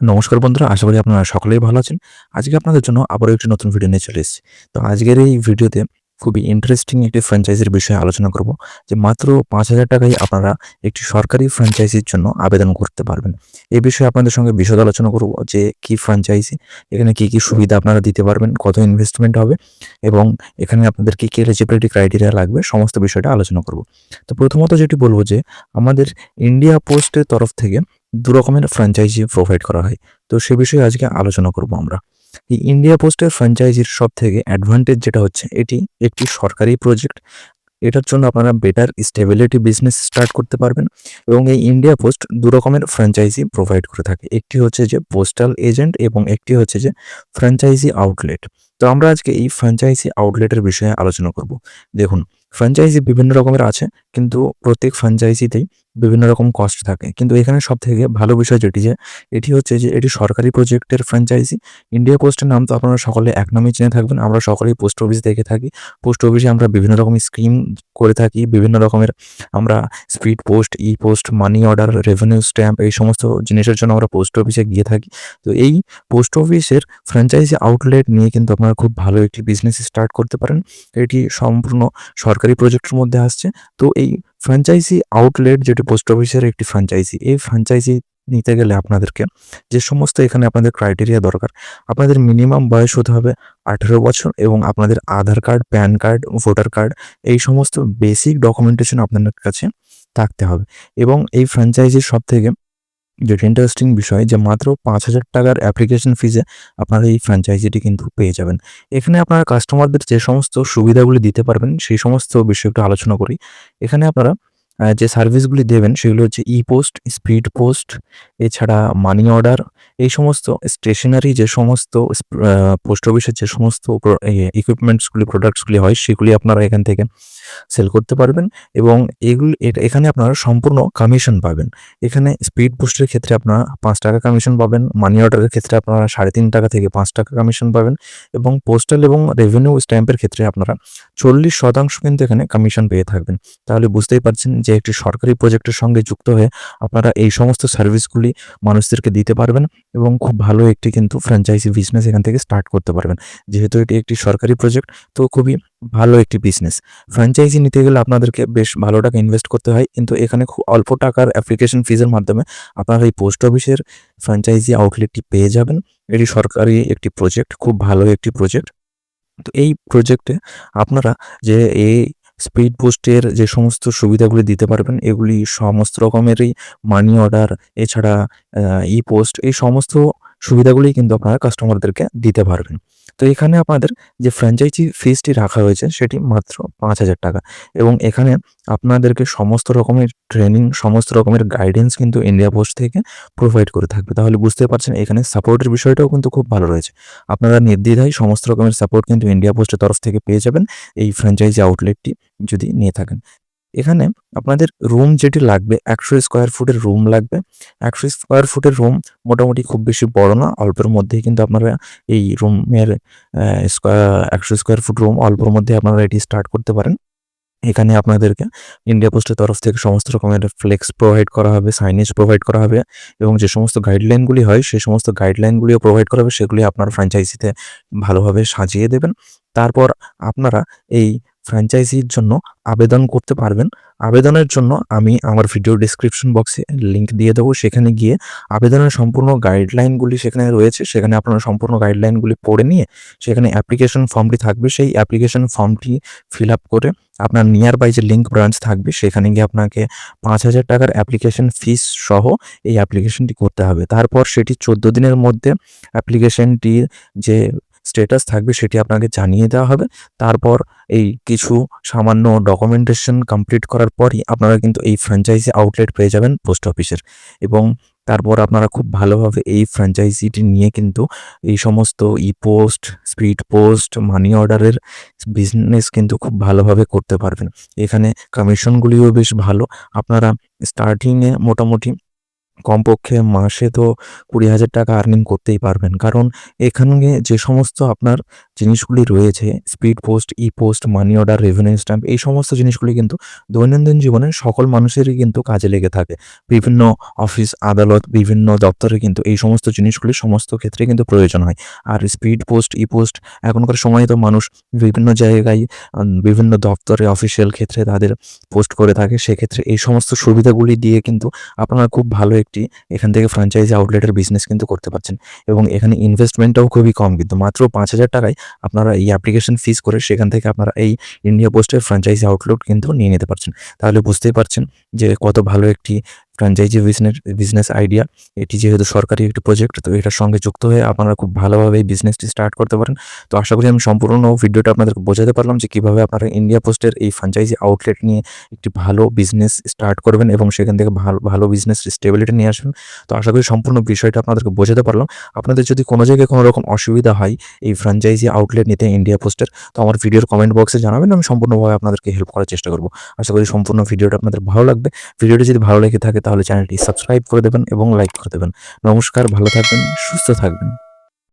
নমস্কার বন্ধুরা, আশা করি আপনারা সকলেই ভালো আছেন। আজকে আপনাদের জন্য আবারও একটি নতুন ভিডিও নিয়ে চলে এসেছি। তো আজকের এই ভিডিওতে খুবই ইন্টারেস্টিং একটি ফ্র্যাঞ্চাইজির বিষয়ে আলোচনা করব, যে মাত্র পাঁচ হাজার টাকায় আপনারা একটি সরকারি ফ্র্যাঞ্চাইজির জন্য আবেদন করতে পারবেন। এই বিষয়ে আপনাদের সঙ্গে বিশদ আলোচনা করব, যে কি ফ্র্যাঞ্চাইজি এখানে কি কি সুবিধা আপনারা দিতে পারবেন, কত ইনভেস্টমেন্ট হবে এবং এখানে আপনাদের কি কি এলিজিবিলিটি ক্রাইটেরিয়া লাগবে, সমস্ত বিষয়টা আলোচনা করব। তো প্রথমত যেটি বলব যে, আমাদের ইন্ডিয়া পোস্টের তরফ থেকে দু রকমের ফ্র্যাঞ্চাইজি প্রোভাইড করা হয়। তো সে বিষয়ে আজকে আলোচনা করব আমরা। এই ইন্ডিয়া পোস্টের ফ্র্যাঞ্চাইজির সব থেকে অ্যাডভান্টেজ যেটা হচ্ছে, এটি একটি সরকারি প্রজেক্ট এটার জন্য আপনারা বেটার স্টেবিলিটি বিজনেস স্টার্ট করতে পারবেন এবং এই ইন্ডিয়া পোস্ট দু রকমের ফ্র্যাঞ্চাইজি প্রোভাইড করে থাকে। একটি হচ্ছে যে পোস্টাল এজেন্ট এবং একটি হচ্ছে যে ফ্র্যাঞ্চাইজি আউটলেট তো আমরা আজকে এই ফ্র্যাঞ্চাইজি আউটলেটের বিষয়ে আলোচনা করব। দেখুন ফ্র্যাঞ্চাইজি বিভিন্ন রকমের আছে, কিন্তু প্রত্যেক ফ্র্যাঞ্চাইজিতেই বিভিন্ন রকম কস্ট থাকে। কিন্তু এখানে সব থেকে ভালো বিষয় যেটি যে, এটি হচ্ছে যে, এটি সরকারি প্রজেক্টের ফ্র্যাঞ্চাইজি ইন্ডিয়া পোস্টের নাম তো আপনারা সকলে এক নামে চিনে থাকবেন, আমরা সকলেই পোস্ট অফিস দেখে থাকি। পোস্ট অফিসে আমরা বিভিন্ন রকমের স্কিম করে থাকি, বিভিন্ন রকমের আমরা speed post e post money order revenue stamp এই সমস্ত জিনিসের জন্য আমরা পোস্ট অফিসে গিয়ে থাকি। তো এই পোস্ট অফিসের ফ্র্যাঞ্চাইজি আউটলেট নিয়ে কিন্তু আপনারা খুব ভালো একটি বিজনেস স্টার্ট করতে পারেন। এটি সম্পূর্ণ সরকারি প্রজেক্টের মধ্যে আসছে। তো এই ফ্র্যাঞ্চাইজি আউটলেট যেটি পোস্ট অফিসের একটি ফ্র্যাঞ্চাইজি এই ফ্র্যাঞ্চাইজি নিতে গেলে আপনাদেরকে যে সমস্ত এখানে আপনাদের ক্রাইটেরিয়া দরকার, আপনাদের মিনিমাম বয়স হতে হবে আঠেরো বছর এবং আপনাদের Aadhaar card PAN card voter card এই সমস্ত বেসিক ডকুমেন্টেশন আপনাদের কাছে থাকতে হবে। এবং এই ফ্র্যাঞ্চাইজির সব থেকে যেটা ইন্টারেস্টিং বিষয় যে মাত্র পাঁচ হাজার টাকার অ্যাপ্লিকেশন ফিজে আপনারা এই ফ্র্যাঞ্চাইজিটি কিন্তু পেয়ে যাবেন। এখানে আপনারা কাস্টমারদের যে সমস্ত সুবিধাগুলি দিতে পারবেন, সেই সমস্ত বিষয়ে একটু আলোচনা করি। এখানে আপনারা যে সার্ভিসগুলি দেবেন, সেগুলো হচ্ছে ই পোস্ট স্পিড পোস্ট এছাড়া মানি অর্ডার এই সমস্ত স্টেশনারি যে সমস্ত পোস্ট অফিসের যে সমস্ত ইকুইপমেন্টসগুলি প্রোডাক্টসগুলি হয়, সেগুলি আপনারা এখান থেকে সেল করতে পারবেন এবং এগুলি এখানে আপনারা সম্পূর্ণ কমিশন পাবেন। এখানে স্পিড পোস্টের ক্ষেত্রে আপনারা পাঁচ টাকা কমিশন পাবেন মানি অর্ডারের ক্ষেত্রে আপনারা সাড়ে তিন টাকা থেকে পাঁচ টাকা কমিশন পাবেন এবং পোস্টাল এবং রেভিনিউ স্ট্যাম্পের ক্ষেত্রে আপনারা চল্লিশ শতাংশ কিন্তু এখানে কমিশন পেয়ে থাকবেন। তাহলে বুঝতেই পারছেন যে একটি সরকারি প্রজেক্টের সঙ্গে যুক্ত হয়ে আপনারা এই সমস্ত সার্ভিসগুলি মানুষদেরকে দিতে পারবেন। এবং খুব ভালো একটি কিন্তু ফ্র্যাঞ্চাইজি বিজনেস এখান থেকে স্টার্ট করতে পারবেন। যেহেতু এটি একটি সরকারি প্রজেক্ট তো খুবই ভালো একটি বিজনেস ফ্র্যাঞ্চাইজি নিতে গেলে আপনাদেরকে বেশ ভালো টাকা ইনভেস্ট করতে হয়, কিন্তু এখানে খুব অল্প টাকার অ্যাপ্লিকেশন ফিজের মাধ্যমে আপনারা এই পোস্ট অফিসের ফ্র্যাঞ্চাইজি আউটলেটটি পেয়ে যাবেন। এটি সরকারি একটি প্রজেক্ট খুব ভালো একটি প্রজেক্ট তো এই প্রজেক্টে আপনারা যে এই স্পিড পোস্টের যে সমস্ত সুবিধাগুলি দিতে পারবেন, এগুলি সমস্ত রকমেরই মানি অর্ডার এছাড়া ই পোস্ট এই সমস্ত সুবিধাগুলি কিন্তু আপনারা কাস্টমারদেরকে দিতে পারবেন। তো এখানে আপনাদের যে ফ্র্যাঞ্চাইজি ফিসটি রাখা হয়েছে, সেটি মাত্র পাঁচ হাজার টাকা এবং এখানে আপনাদেরকে সমস্ত রকমের ট্রেনিং সমস্ত রকমের গাইডেন্স কিন্তু ইন্ডিয়া পোস্ট থেকে প্রোভাইড করে থাকবে। তাহলে বুঝতে পারছেন, এখানে সাপোর্টের বিষয়টাও কিন্তু খুব ভালো রয়েছে। আপনারা নির্দ্বিধায় সমস্ত রকমের সাপোর্ট কিন্তু ইন্ডিয়া পোস্টের তরফ থেকে পেয়ে যাবেন। এই ফ্র্যাঞ্চাইজি আউটলেটটি যদি নিয়ে থাকেন। এখানে আপনাদের রুম যেটি লাগবে, একশো স্কোয়ার ফুটের রুম লাগবে। একশো স্কোয়ার ফুটের রুম মোটামুটি খুব বেশি বড় না, অল্পের মধ্যেই কিন্তু আপনারা এই রুমের স্কোয়ার একশো স্কোয়ার ফুট রুম অল্পের মধ্যে আপনারা এটি স্টার্ট করতে পারেন। এখানে আপনাদেরকে ইন্ডিয়া পোস্টের তরফ থেকে সমস্ত রকমের ফ্লেক্স প্রোভাইড করা হবে সাইনেজ প্রোভাইড করা হবে এবং যে সমস্ত গাইডলাইনগুলি হয়, সেই সমস্ত গাইডলাইনগুলিও প্রোভাইড করা হবে, সেগুলি আপনার ফ্র্যাঞ্চাইজিতে ভালোভাবে সাজিয়ে দেবেন। তারপর আপনারা এই ফ্র্যাঞ্চাইজির জন্য আবেদন করতে পারবেন। আবেদনের জন্য আমি আমার ভিডিও ডিসক্রিপশন বক্সে লিংক দিয়ে দেবো। সেখানে গিয়ে আবেদনের সম্পূর্ণ গাইডলাইনগুলি সেখানে রয়েছে। সেখানে আপনারা সম্পূর্ণ গাইডলাইনগুলি পড়ে নিয়ে সেখানে অ্যাপ্লিকেশন ফর্মটি থাকবে। সেই অ্যাপ্লিকেশন ফর্মটি ফিল আপ করে আপনার নিয়ার বাই যে লিঙ্ক ব্রাঞ্চ থাকবে, সেখানে গিয়ে আপনাকে পাঁচ হাজার টাকার অ্যাপ্লিকেশন ফিস সহ এই অ্যাপ্লিকেশনটি করতে হবে। তারপর সেটি চোদ্দ দিনের মধ্যে অ্যাপ্লিকেশনটির যে স্টেটাস থাকবে সেটি আপনাকে জানিয়ে দেওয়া হবে। তারপর এই কিছু সামান্য ডকুমেন্টেশন কমপ্লিট করার পরই আপনারা কিন্তু এই ফ্র্যাঞ্চাইজি আউটলেট পেয়ে যাবেন পোস্ট অফিসের এবং তারপর আপনারা খুব ভালোভাবে এই ফ্র্যাঞ্চাইজিটি নিয়ে কিন্তু এই সমস্ত e post speed post money অর্ডারের বিজনেস কিন্তু খুব ভালোভাবে করতে পারবেন। এখানে কমিশনগুলিও বেশ ভালো। আপনারা স্টার্টিংয়ে মোটামুটি কমপক্ষে মাসে তো কুড়ি হাজার টাকা আর্নিং করতেই পারবেন। কারণ এখানে যে সমস্ত আপনার জিনিসগুলি রয়েছে speed post e post money order revenue stamp এই সমস্ত জিনিসগুলি কিন্তু দৈনন্দিন জীবনে সকল মানুষেরই কিন্তু কাজে লেগে থাকে। বিভিন্ন অফিস আদালত, বিভিন্ন দপ্তরে কিন্তু এই সমস্ত জিনিসগুলি সমস্ত ক্ষেত্রে কিন্তু প্রয়োজন হয়। আর স্পিড পোস্ট ই পোস্ট এখনকার সময়ে তো মানুষ বিভিন্ন জায়গায় বিভিন্ন দপ্তরে অফিসিয়াল ক্ষেত্রে তাদের পোস্ট করে থাকে। সেক্ষেত্রে এই সমস্ত সুবিধাগুলি দিয়ে কিন্তু আপনারা খুব ভালো একটি এখান থেকে ফ্র্যাঞ্চাইজি আউটলেটের বিজনেস কিন্তু করতে পারছেন। এবং এখানে ইনভেস্টমেন্টটাও খুবই কম কিন্তু। মাত্র পাঁচ হাজার টাকায় আপনারা এই অ্যাপ্লিকেশন ফিস করে সেখান থেকে আপনারা এই ইন্ডিয়া পোস্টের ফ্র্যাঞ্চাইজি আউটলোড কিন্তু নিয়ে নিতে পারছেন। তাহলে বুঝতেই পারছেন যে কত ভালো একটি ফ্র্যাঞ্চাইজি বিজনেস বিজনেস আইডিয়া এটি যেহেতু সরকারি একটি প্রজেক্ট তো এটার সঙ্গে যুক্ত হয়ে আপনারা খুব ভালোভাবে এই বিজনেসটি স্টার্ট করতে পারেন। তো আশা করি আমি সম্পূর্ণ ভিডিওটা আপনাদেরকে বোঝাতে পারলাম যে কীভাবে আপনারা ইন্ডিয়া পোস্টের এই ফ্র্যাঞ্চাইজি আউটলেট নিয়ে একটি ভালো বিজনেস স্টার্ট করবেন এবং সেখান থেকে ভালো ভালো বিজনেস স্টেবিলিটি নিয়ে আসবেন। তো আশা করি সম্পূর্ণ বিষয়টা আপনাদেরকে বোঝাতে পারলাম। আপনাদের যদি কোনো জায়গায় কোনো রকম অসুবিধা হয় এই ফ্র্যাঞ্চাইজি আউটলেট নিতে ইন্ডিয়া পোস্টের তো আমার ভিডিওর কমেন্ট বক্সে জানাবেন, আমি সম্পূর্ণভাবে আপনাদেরকে হেল্প করার চেষ্টা করব। আশা করি সম্পূর্ণ ভিডিওটা আপনাদের ভালো লাগবে। ভিডিওটি যদি ভালো লেগে থাকে তাহলে চ্যানেলটি সাবস্ক্রাইব করে দেবেন এবং লাইক করে দেবেন। নমস্কার ভালো থাকবেন সুস্থ থাকবেন।